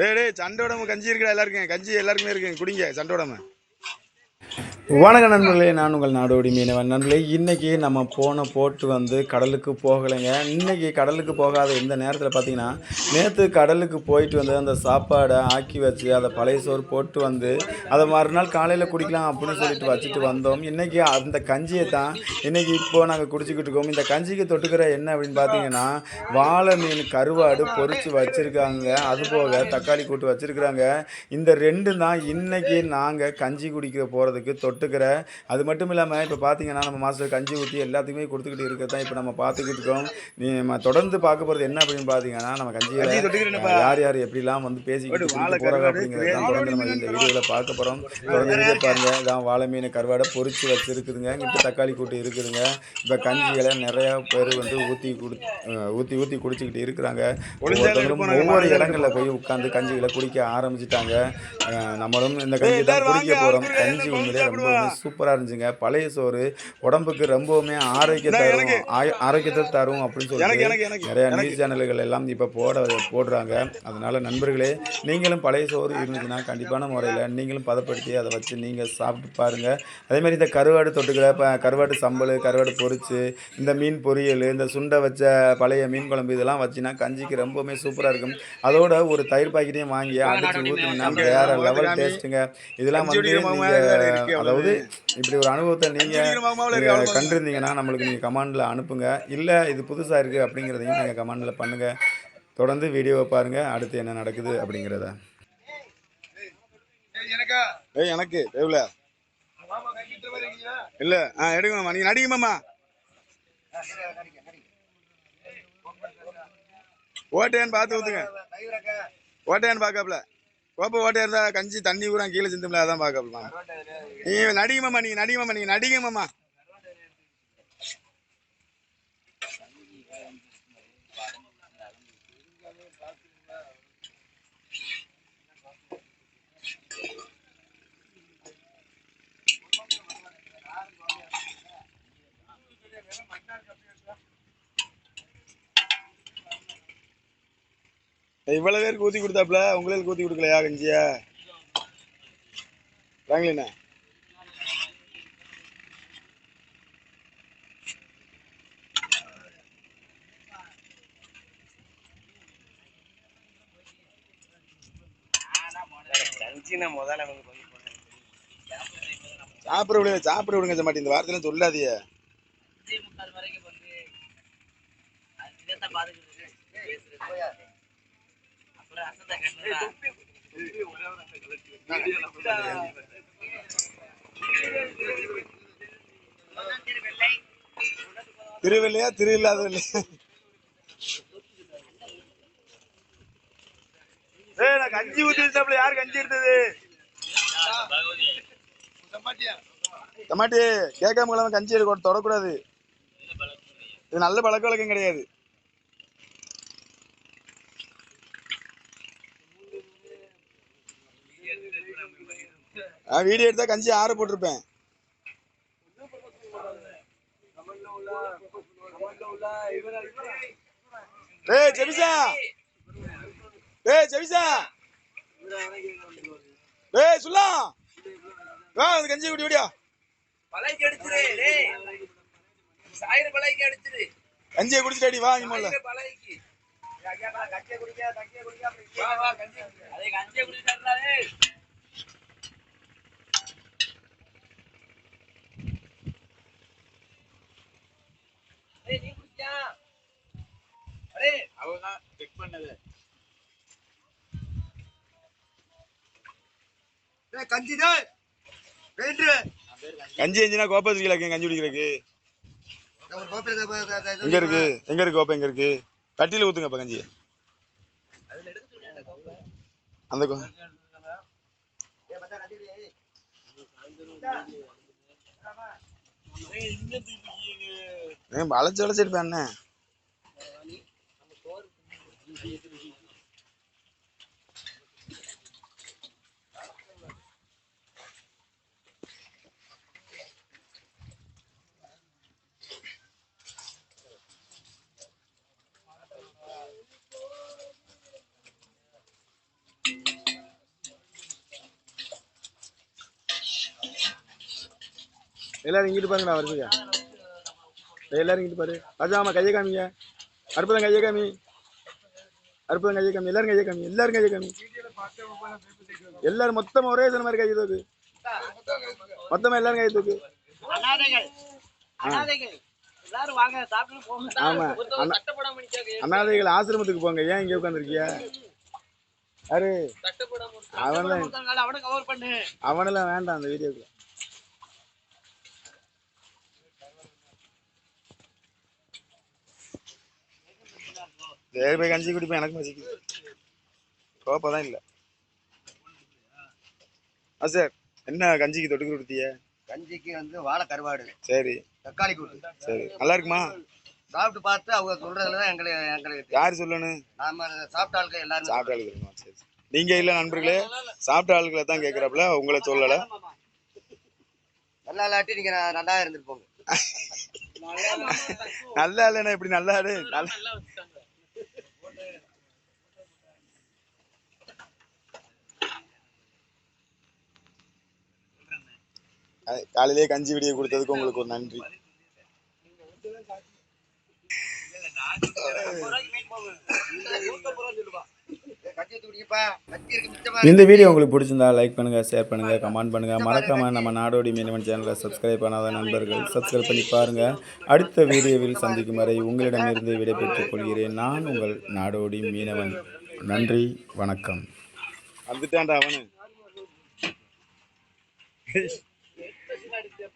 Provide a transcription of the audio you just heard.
டேய் டேய் உடம்பு கஞ்சி இருக்கா எல்லாருக்கும். கஞ்சி எல்லாருக்குமே இருக்குங்க. குடிங்க சண்டை உடம்பு வணக்க நண்பர்களே நான் உங்கள் நாடோடி மீனவன். நண்பர்களே இன்றைக்கி நம்ம போன போட்டு வந்து கடலுக்கு போகலைங்க. இன்றைக்கி கடலுக்கு போகாத இந்த நேரத்தில் பார்த்தீங்கன்னா நேற்று கடலுக்கு போயிட்டு வந்து அந்த சாப்பாடை ஆக்கி வச்சு அதை பழைய சோறு போட்டு வந்து அதை மறுநாள் காலையில் குடிக்கலாம் அப்படின்னு சொல்லிட்டு வச்சுட்டு வந்தோம். இன்றைக்கி அந்த கஞ்சியை தான் இன்றைக்கி இப்போது நாங்கள் குடிச்சிக்கிட்டு இருக்கோம். இந்த கஞ்சிக்கு தொட்டுக்கிற என்ன அப்படின்னு பார்த்தீங்கன்னா வாழை மீன் கருவாடு பொரித்து வச்சுருக்காங்க. அதுபோக தக்காளி கூட்டு வச்சுருக்குறாங்க. இந்த ரெண்டு தான் இன்றைக்கி நாங்கள் கஞ்சி குடிக்க போகிறதுக்கு தொட்டுக்கிற அது மட்டும் இல்லாமல் இப்போ பார்த்தீங்கன்னா நம்ம மாஸ்டர் கஞ்சி ஊற்றி எல்லாத்துக்குமே கொடுத்துக்கிட்டு இருக்கிறது தான் இப்போ நம்ம பார்த்துக்கிட்டு இருக்கோம். நீ நம்ம தொடர்ந்து பார்க்க போகிறது என்ன அப்படின்னு பார்த்தீங்கன்னா நம்ம கஞ்சி கஞ்சியில். யார் யார் எப்படிலாம் வந்து பேசிக்கிட்டு போகிறாங்க அப்படிங்கிறது தான் தொடர்ந்து நம்ம இந்த வீடியோவில் பார்க்க போகிறோம் தொடர்ந்து வீடியோ பாருங்க. இதான் வாழை மீன் கருவாடை பொரிச்சு வச்சுருக்குதுங்க. இங்கிட்ட தக்காளி கூட்டு இருக்குதுங்க. இப்போ கஞ்சிகளை நிறையா பேர் வந்து ஊற்றி குடி ஊற்றி ஊற்றி குடிச்சிக்கிட்டு இருக்கிறாங்க. ஒவ்வொரு இடங்களில் போய் உட்காந்து கஞ்சிகளை குடிக்க ஆரம்பிச்சிட்டாங்க. நம்மளும் இந்த கஞ்சி தான் குடிக்க போகிறோம் கஞ்சி உண்மையிலே ரொம்பவுமே சூப்பராக இருந்துச்சுங்க. பழைய சோறு உடம்புக்கு ரொம்பவுமே ஆரோக்கியத்தை தரும் ஆரோக்கியத்தை தரும் அப்படின்னு எனக்கு நிறைய நியூஸ் சேனல்கள் எல்லாம் இப்போ போட போடுறாங்க. அதனால நண்பர்களே நீங்களும் பழைய சோறு இருந்துச்சுன்னா கண்டிப்பான முறையில் நீங்களும் பதப்படுத்தி அதை வச்சு நீங்கள் சாப்பிட்டு பாருங்கள் அதே மாதிரி இந்த கருவாடு தொட்டுக்கிற இப்போ கருவாடு சம்பல் கருவாடு பொரிச்சு இந்த மீன் பொரியல் இந்த சுண்டை வச்ச பழைய மீன் குழம்பு இதெல்லாம் வச்சுன்னா கஞ்சிக்கு ரொம்பவுமே சூப்பராக இருக்கும். அதோட ஒரு தயிர் பாக்கெட்டையும் வாங்கி அடிச்சு ஊற்றினா வேற லெவல் டேஸ்ட்டுங்க இதெல்லாம் வந்து நீங்கள் அவ்வளவு. அதாவது இப்படி ஒரு அனுபவத்தை நீங்கள். கண்டிருந்தீங்கன்னா நம்மளுக்கு நீங்கள் கமெண்டில் அனுப்புங்க. இல்லை இது புதுசாக இருக்குது அப்படிங்கிறதையும் நீங்கள் கமெண்டில் பண்ணுங்கள் தொடர்ந்து வீடியோவை பாருங்கள் அடுத்து என்ன நடக்குது அப்படிங்கிறத. ஏய் எனக்கு? எவ்வளோ இல்ல ஆ எடுங்க மாமா. நீங்க நடிங்க மாமா. ஓட்டையான்னு பார்த்து ஊத்துங்க? ஓட்டையான்னு பார்க்காப்ல கோப்பை ஓட்டை இருந்தா கஞ்சி தண்ணி ஊரா கீழே சிந்தும்ல அதான் பார்க்காப்ல நீ நீங்க நடிங்க மாமா நீங்கள் நடிங்க இவ்வளவு பேருக்கு ஊத்தி கொடுத்தாப்ல உங்களுக்கு ஊத்தி கொடுக்கலையா கஞ்சியா? வாங்களேண்ணா சாப்பிட விடுங்க சாப்பிட விடுங்க சமாட்டி இந்த வார்த்தையில சொல்லாதீங்க. திருவில்லையா திரு இல்லாத நான் கஞ்சி ஊத்தி வச்சாப்ல யார் கஞ்சி எடுத்தது? டமாட்டி கேட்காம கஞ்சி எடுக்க தொடக்கூடாது. இது நல்ல பழக்க வழக்கம் கிடையாது. வீடியோ எடுத்தா கஞ்சி ஆற போட்டிருப்பேன். டேய் ஜெபிசா டேய் ஜெபிசா டேய் சுல்லா! வா அந்த கஞ்சி குடி விடியா பழைக்கு அடிச்சிரு டேய். சாயிர பழைக்கு அடிச்சிரு. கஞ்சியை குடிச்சிட்டு வா நீ முதல்ல பழைக்கு கஞ்சிய குடிக்க கஞ்சிய குடிக்க வா வா கஞ்சி அதே கஞ்சிய குடிச்சாடா டேய் டேய் நீ குடிச்சா அடே அவங்க செக் பண்ணது டேய் கஞ்சி கஞ்சி எஞ்சினா கோப்பை வைக்கல கஞ்சி குடிக்கிறதுக்கு. எங்க இருக்கு? எங்க இருக்கு கோப்பை எங்க இருக்கு? கட்டில ஊத்துங்க இப்ப கஞ்சி. அந்த கோ- வளைச்சு எடுப்பேன் என்ன? எல்லாரும் இங்கிட்டு பாருங்க நான் வருதுங்க எல்லாரும் இங்கிட்டு பாரு. ராஜாமா கையை காமிங்க. அற்புதம் கையை காமி. அற்புதம் கையை காமி எல்லாரும் கையை காமி எல்லாரும் கையை காமி எல்லாரும் மொத்தமா ஒரே சில மாதிரி கை தூக்கு. மொத்தமா எல்லாரும் கை தூக்கு ஆமா. அனாதைகள் ஆசிரமத்துக்கு போங்க. ஏன் இங்க உட்காந்துருக்கியா அரே கஷ்டப்படாம ஒரு- அவன்லாம் கஷ்டப்படாம ஒருத்தவங்க அவனை கவர் பண்ணு. அவனெல்லாம் வேண்டாம் அந்த வீடியோக்கு சரி போய் கஞ்சி குடிப்பேன் எனக்கு மசிக்குது கோப்பம் தான் இல்லை. ஆ சார் என்ன கஞ்சிக்கு தொட்டுக்கு கொடுத்தீங்க? கஞ்சிக்கு வந்து வாழை கருவாடு சரி. தக்காளி கூட்டு. சரி. நல்லா இருக்குமா? சாப்பிட்டு பார்த்து அவங்க சொல்றதுல தான் எங்களுக்கு எங்களுக்கு யார் சொல்லணும்? நாம சாப்பிட்ட ஆளுங்க எல்லாரும் சாப்பிட்ட ஆளுக்கு சரி. நீங்க இல்ல நண்பர்களே. சாப்பிட்ட ஆளுகளை தான் கேட்குறாப்புல உங்களை சொல்லல. நல்லா இல்லாட்டி நீங்க நல்லா இருந்துட்டு போங்க நல்லா இல்லைன்னா எப்படி நல்லா நல்லா காலையிலேயே கஞ்சி விடிய கொடுத்ததுக்கு உங்களுக்கு ஒரு நன்றி. இந்த வீடியோ உங்களுக்கு பிடிச்சிருந்தா லைக் பண்ணுங்கள் ஷேர் பண்ணுங்கள் கமெண்ட் பண்ணுங்கள் மறக்காமல் நம்ம நாடோடி மீனவன் சேனலை சப்ஸ்கிரைப் பண்ணாத நண்பர்கள் சப்ஸ்கிரைப் பண்ணி பாருங்கள் அடுத்த வீடியோவில் சந்திக்கும் வரை உங்களிடமிருந்து விடைபெற்றுக் கொள்கிறேன். நான் உங்கள் நாடோடி மீனவன் நன்றி வணக்கம். வந்துட்டான்டா அவனு.